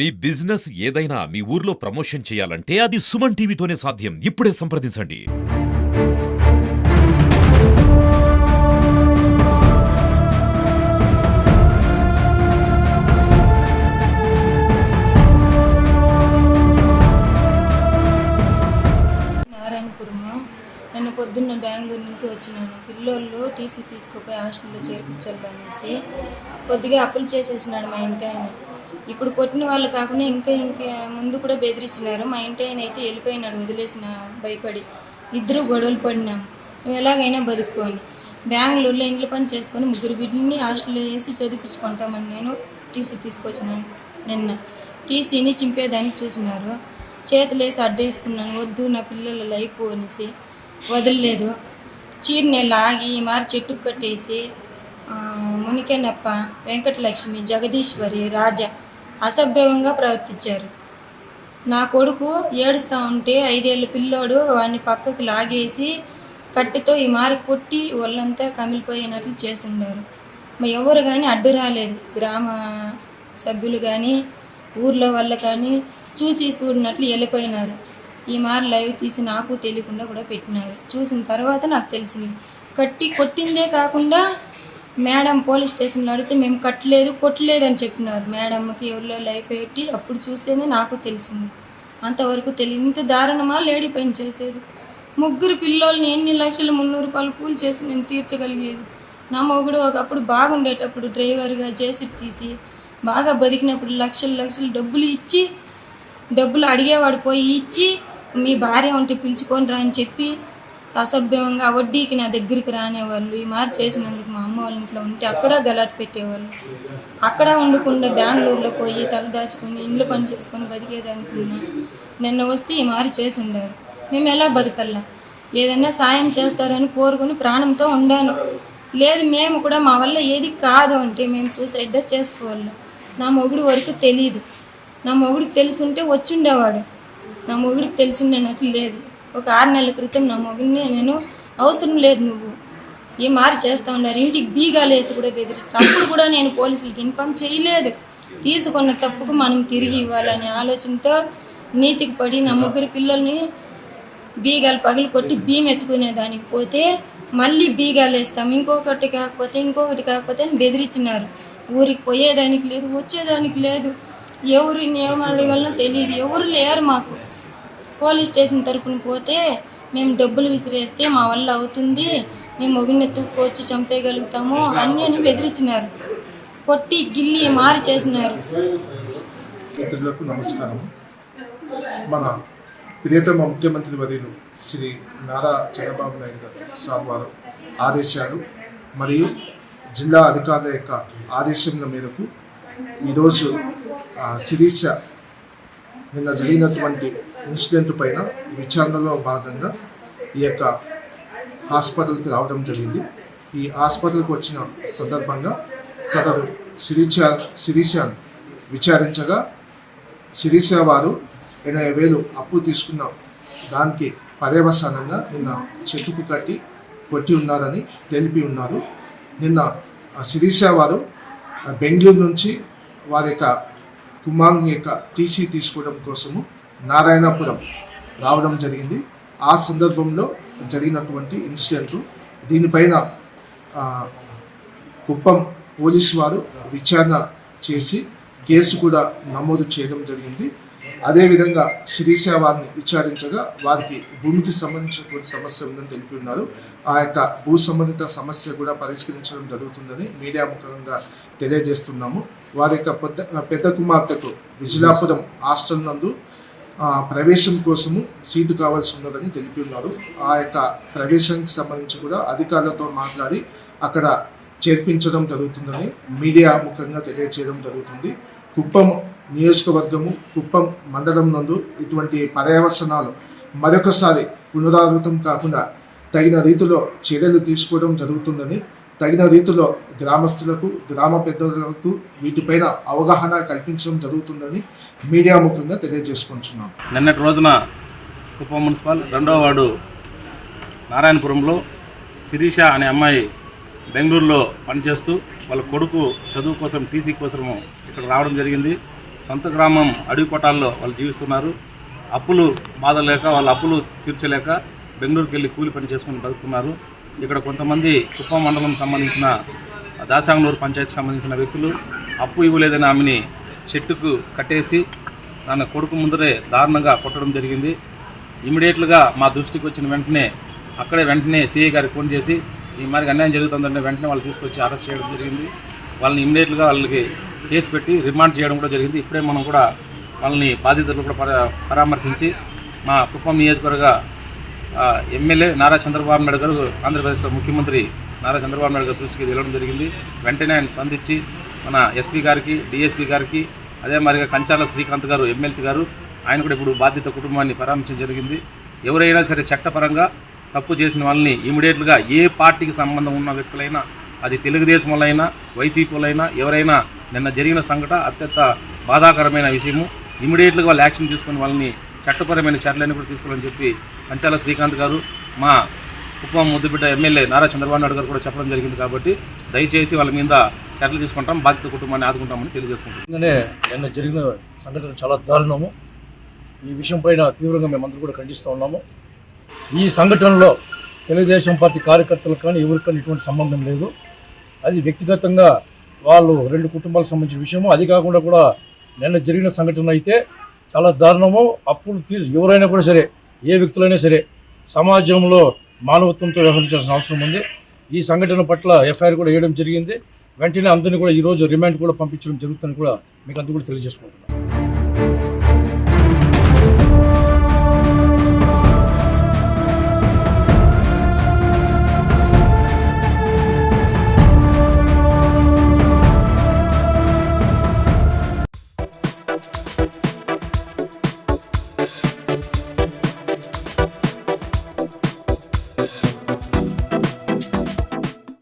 మీ business ఏదైనా మీ ఊర్లో promotion చేయాలంటే అది సుమన్ టీవీతోనే సాధ్యం. ఇప్పుడే సంప్రదించండి. నారాయణపురము? నేను పొద్దున్న బెంగళూరు నుంచి వచ్చినాను. పిల్లోళ్ళు టీసీ తీసుకుపోయి హాస్టల్లో చేర్పించాలి అనేసి కొద్దిగా అప్పులు చేసేసినాడు మా ఇంటి ఆయన. ఇప్పుడు కొట్టిన వాళ్ళు కాకుండా ఇంకా ఇంకా ముందు కూడా బెదిరించినారు మా ఇంటి ఆయన అయితే వెళ్ళిపోయినాడు వదిలేసిన భయపడి. ఇద్దరు గొడవలు పడినాం. మేము ఎలాగైనా బతుక్కొని. బెంగళూరులో ఇంట్లో పని చేసుకొని ముగ్గురు బిడ్డని హాస్టల్లో వేసి చదివించుకుంటామని నేను టీసీ తీసుకొచ్చినాను నిన్న. టీసీని చింపేదానికి చూసినారు. చేతులేసి అడ్డేసుకున్నాను వద్దు నా పిల్లల లైఫ్ అనేసి. వదలలేదు. చీరని లాగి మారి చెట్టుకు కట్టేసి మునికెనప్ప వెంకటలక్ష్మి జగదీశ్వరి రాజా అసభ్యంగా ప్రవర్తించారు. నా కొడుకు ఏడుస్తూ ఉంటే ఐదేళ్ళ పిల్లోడు వాడిని పక్కకు లాగేసి కట్టెతో ఈ మారి కొట్టి ఒళ్ళంతా కమిలిపోయినట్లు చేసిండారు మరి ఎవరు కానీ అడ్డు రాలేదు. గ్రామ సభ్యులు కానీ ఊర్లో వాళ్ళు కానీ చూసి చూడినట్లు వెళ్ళిపోయినారు. ఈ మారి లైవ్ తీసి నాకు తెలియకుండా కూడా పెట్టినారు. చూసిన తర్వాత నాకు తెలిసింది. కట్టి కొట్టిందే కాకుండా మేడం పోలీస్ స్టేషన్లో అడిగితే మేము కట్టలేదు కొట్టలేదు అని చెప్పినారు. మేడంకి ఎవరిలో లైఫ్ పెట్టి అప్పుడు చూస్తేనే నాకు తెలిసింది. అంతవరకు తెలియదు. ఇంత దారుణమా? లేడీ పని చేసేది. ముగ్గురు పిల్లోల్ని ఎన్ని లక్షలు మున్నూరు రూపాయలు కూలి చేసి నేను తీర్చగలిగేది? నా మొగుడు ఒకప్పుడు బాగుండేటప్పుడు డ్రైవర్గా చేసి తీసి బాగా బతికినప్పుడు లక్షలు లక్షలు డబ్బులు ఇచ్చి డబ్బులు అడిగేవాడు పోయి ఇచ్చి మీ భార్య ఉంటే పిలుచుకొని రా అని చెప్పి అసభ్యంగా వడ్డీకి నా దగ్గరికి రానేవాళ్ళు ఈ మారి చేసినందుకు మా అమ్మ వాళ్ళ ఇంట్లో ఉంటే అక్కడ గలాట్ పెట్టేవాళ్ళు. అక్కడ ఉండకుండా బెంగళూరులో పోయి తలదాచుకుని ఇంట్లో పని చేసుకొని బతికేదానికి నిన్న వస్తే ఈ మారి చేసి ఉండారు మేము ఎలా బతకల్లా? ఏదైనా సాయం చేస్తారని కోరుకుని ప్రాణంతో ఉండాను. లేదు మేము కూడా మా వల్ల ఏది కాదు అంటే మేము సూసైడ్ చేసుకోవాలి నా మొగుడు వరకు తెలియదు నా మొగుడికి తెలిసుంటే వచ్చిండేవాడు. నా మొగుడికి తెలిసిండేనట్లు లేదు. ఒక ఆరు నెలల క్రితం నా మొగుడిని నేను అవసరం లేదు నువ్వు. ఏ మారి చేస్తూ ఉన్నారు ఇంటికి బీగాలు వేసి కూడా బెదిరిస్తారు. అప్పుడు కూడా నేను పోలీసులకు ఇన్ఫామ్ చేయలేదు. తీసుకున్న తప్పుకు మనం తిరిగి ఇవ్వాలనే ఆలోచనతో నీతికి పడి నా ముగ్గురు పిల్లల్ని బీగాలు పగిలి కొట్టి భీమ్ ఎత్తుకునే దానికి పోతే మళ్ళీ బీగాలు వేస్తాం. ఇంకొకటి కాకపోతే ఇంకొకటి కాకపోతే అని బెదిరించినారు ఊరికి పోయేదానికి లేదు వచ్చేదానికి లేదు. ఎవరు నియమాల వల్ల తెలియదు. ఎవరు లేరు మాకు. పోలీస్ స్టేషన్ తరపున పోతే మేము డబ్బులు విసిరేస్తే మా వల్ల అవుతుంది. మేము మొగిన తూక్కొచ్చి చంపేయగలుగుతాము అన్నీ అని బెదిరించినారు. కొట్టి గిల్లి మారి చేసినారు. మిత్రులకు నమస్కారం. మన ప్రియతమ ముఖ్యమంత్రి వర్యులు శ్రీ నారా చంద్రబాబు నాయుడు గారు సార్ వారు ఆదేశాలు మరియు జిల్లా అధికారుల యొక్క ఆదేశముల మేరకు ఈరోజు శిరీష నిన్న జరిగినటువంటి ఇన్సిడెంట్ పైన విచారణలో భాగంగా ఈ యొక్క హాస్పిటల్కి రావడం జరిగింది. ఈ హాస్పిటల్కి వచ్చిన సందర్భంగా సదరు శిరీష శిరీషను విచారించగా శిరీష వారు ఎనభై వేలు అప్పు తీసుకున్న దానికి పర్యవసానంగా నిన్న చెట్టుకు కట్టి కొట్టి ఉన్నారని తెలిపి ఉన్నారు. నిన్న ఆ శిరీష వారు బెంగళూరు నుంచి వారి యొక్క కుమారుని యొక్క టీసీ తీసుకోవడం కోసము నారాయణపురం రావడం జరిగింది. ఆ సందర్భంలో జరిగినటువంటి ఇన్సిడెంట్ దీనిపైన కుప్పం పోలీసు వారు విచారణ చేసి కేసు కూడా నమోదు చేయడం జరిగింది. అదేవిధంగా శిరీష వారిని విచారించగా వారికి భూమికి సంబంధించినటువంటి సమస్య ఉందని తెలిపి ఉన్నారు. ఆ యొక్క భూ సంబంధిత సమస్య కూడా పరిష్కరించడం జరుగుతుందని మీడియా ముఖంగా తెలియజేస్తున్నాము. వారి యొక్క పెద్ద పెద్ద కుమార్తెకు విజిలాపురం హాస్టల్ నందు ప్రవేశం కోసము సీటు కావాల్సి ఉన్నదని తెలిపి ఉన్నారు. ఆ యొక్క ప్రవేశానికి సంబంధించి కూడా అధికారులతో మాట్లాడి అక్కడ చేర్పించడం జరుగుతుందని మీడియా ముఖంగా తెలియజేయడం జరుగుతుంది. కుప్పం నియోజకవర్గము కుప్పం మండలం నందు ఇటువంటి పర్యవసనాలు మరొకసారి పునరావృతం కాకుండా తగిన రీతిలో చర్యలు తీసుకోవడం జరుగుతుందని తగిన రీతిలో గ్రామస్తులకు గ్రామ పెద్దలకు వీటిపైన అవగాహన కల్పించడం జరుగుతుందని మీడియా ముఖంగా తెలియజేసుకుంటున్నాం. నిన్నటి రోజున కుప్పం మున్సిపల్ రెండో వార్డు నారాయణపురంలో శిరీష అనే అమ్మాయి బెంగళూరులో పనిచేస్తూ వాళ్ళ కొడుకు చదువు కోసం టీసీ కోసము ఇక్కడ రావడం జరిగింది. సొంత గ్రామం అడవి కొట్టాల్లో వాళ్ళు జీవిస్తున్నారు. అప్పులు బాధ లేక వాళ్ళ అప్పులు తీర్చలేక బెంగళూరుకి వెళ్ళి కూలి పని చేసుకుని బతుకుతున్నారు. ఇక్కడ కొంతమంది కుప్పం మండలం సంబంధించిన దాసాంగనూరు పంచాయతీకి సంబంధించిన వ్యక్తులు అప్పు ఇవ్వలేదని ఆమెని చెట్టుకు కట్టేసి తన కొడుకు ముందరే దారుణంగా కొట్టడం జరిగింది. ఇమీడియట్లుగా మా దృష్టికి వచ్చిన వెంటనే అక్కడే వెంటనే సిఐ గారికి ఫోన్ చేసి ఈ మరి అన్యాయం జరుగుతుందంటే వెంటనే వాళ్ళు తీసుకొచ్చి అరెస్ట్ చేయడం జరిగింది. వాళ్ళని ఇమీడియట్గా వాళ్ళకి కేసు పెట్టి రిమాండ్ చేయడం కూడా జరిగింది. ఇప్పుడే మనం కూడా వాళ్ళని బాధితులు కూడా పరా- పరామర్శించి మా కుప్పం నియోజకవర్గ ఎమ్మెల్యే నారా చంద్రబాబు నాయుడు గారు ఆంధ్రప్రదేశ్ ముఖ్యమంత్రి నారా చంద్రబాబు నాయుడు గారి దృష్టికి వెళ్ళడం జరిగింది. వెంటనే ఆయన స్పందించి మన ఎస్పీ గారికి డిఎస్పీ గారికి అదే మరిగా కంచాల శ్రీకాంత్ గారు ఎమ్మెల్సీ గారు ఆయన కూడా ఇప్పుడు బాధిత కుటుంబాన్ని పరామర్శించడం జరిగింది. ఎవరైనా సరే చట్టపరంగా తప్పు చేసిన వాళ్ళని ఇమీడియట్గా ఏ పార్టీకి సంబంధం ఉన్న వ్యక్తులైనా అది తెలుగుదేశం వాళ్ళైనా వైసీపీ వాళ్ళైనా ఎవరైనా నిన్న జరిగిన సంఘట అత్యంత బాధాకరమైన విషయము. ఇమీడియట్గా వాళ్ళు యాక్షన్ తీసుకుని వాళ్ళని చట్టపరమైన చర్యలన్నీ కూడా తీసుకోవాలని చెప్పి పంచాల శ్రీకాంత్ గారు మా కుప్పం ముద్దుబిడ్డ ఎమ్మెల్యే నారా చంద్రబాబు నాయుడు గారు కూడా చెప్పడం జరిగింది కాబట్టి దయచేసి వాళ్ళ మీద చర్యలు తీసుకుంటాం బాధిత కుటుంబాన్ని ఆదుకుంటామని తెలియజేసుకుంటాం నిన్న జరిగిన సంఘటన చాలా దారుణము. ఈ విషయం పైన తీవ్రంగా మేమందరూ కూడా ఖండిస్తూ ఉన్నాము. ఈ సంఘటనలో తెలుగుదేశం పార్టీ కార్యకర్తలకు కానీ ఎవరికి కానీ ఎటువంటి సంబంధం లేదు. అది వ్యక్తిగతంగా వాళ్ళు రెండు కుటుంబాలకు సంబంధించిన విషయము అది కాకుండా కూడా నిన్న జరిగిన సంఘటన అయితే చాలా దారుణము. అప్పుడు తీసి ఎవరైనా కూడా సరే ఏ వ్యక్తులైనా సరే సమాజంలో మానవత్వంతో వ్యవహరించాల్సిన అవసరం ఉంది. ఈ సంఘటన పట్ల ఎఫ్ఐఆర్ కూడా వేయడం జరిగింది. వెంటనే అందరినీ కూడా ఈరోజు రిమాండ్ కూడా పంపించడం జరుగుతుందని కూడా మీకు అందరూ కూడా తెలియజేసుకుంటున్నాను.